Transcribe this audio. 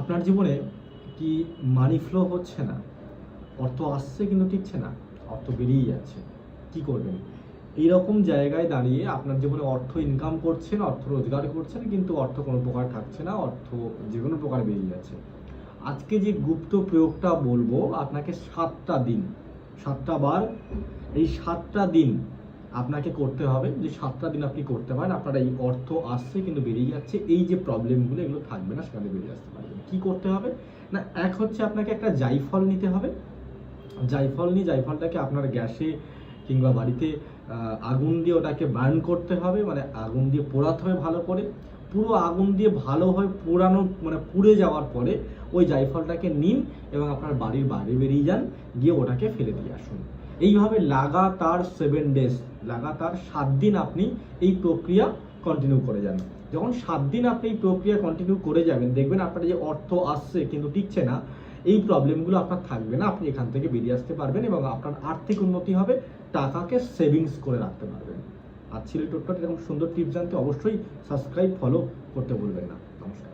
আপনার জীবনে কি মানি ফ্লো হচ্ছে না? অর্থ আসছে কিন্তু টিকছে না, অর্থ বেরিয়ে যাচ্ছে। কি করবেন? এইরকম জায়গায় দাঁড়িয়ে আপনার জীবনে অর্থ ইনকাম করছেন, অর্থ রোজগার করছেন, কিন্তু অর্থ কোনো প্রকার থাকছে না, অর্থ যে কোনো প্রকার বেরিয়ে যাচ্ছে। আজকে যে গুপ্ত প্রয়োগটা বলব, আপনাকে সাতটা দিন, সাতটা বার, এই সাতটা দিন আপনাকে করতে হবে যে সাতটা দিন আপনি করতে পারেন। আপনার এই অর্থ আসছে কিন্তু বেরিয়ে যাচ্ছে। এই যে প্রবলেমগুলো এগুলো থাকবে না, সেখানে বেরিয়ে আসতে পারবেন। কি করতে হবে? না, এক হচ্ছে আপনাকে একটা জাইফল নিতে হবে। জাইফল নিয়ে, জাইফলটাকে আপনার গ্যাসে কিংবা বাড়িতে আগুন দিয়ে ওটাকে বার্ন করতে হবে। মানে আগুন দিয়ে পোড়াতে হবে ভালো করে। পুরো আগুন দিয়ে ভালোভাবে পোড়ানো মানে পুড়ে যাওয়ার পরে ওই জাইফলটাকে নিন এবং আপনার বাড়ির বাইরে বেরিয়ে যান। গিয়ে ওটাকে ফেলে দিয়ে আসুন। এইভাবে লাগাতার সেভেন ডেজ লাগাতার সাত দিন আপনি এই প্রক্রিয়া কন্টিনিউ করে যান। যখন সাত দিন আপনি এই প্রক্রিয়া কন্টিনিউ করে যাবেন, দেখবেন আপনার যে অর্থ আসছে কিন্তু টিকছে না, এই প্রবলেমগুলো আপনার থাকবে না। আপনি এখান থেকে বেরিয়ে আসতে পারবেন এবং আপনার আর্থিক উন্নতি হবে, টাকাকে সেভিংস করে রাখতে পারবেন। আর ছিল টোট্টাট এরকম সুন্দর টিপস জানতে অবশ্যই সাবস্ক্রাইব ফলো করতে ভুলবেন না। নমস্কার।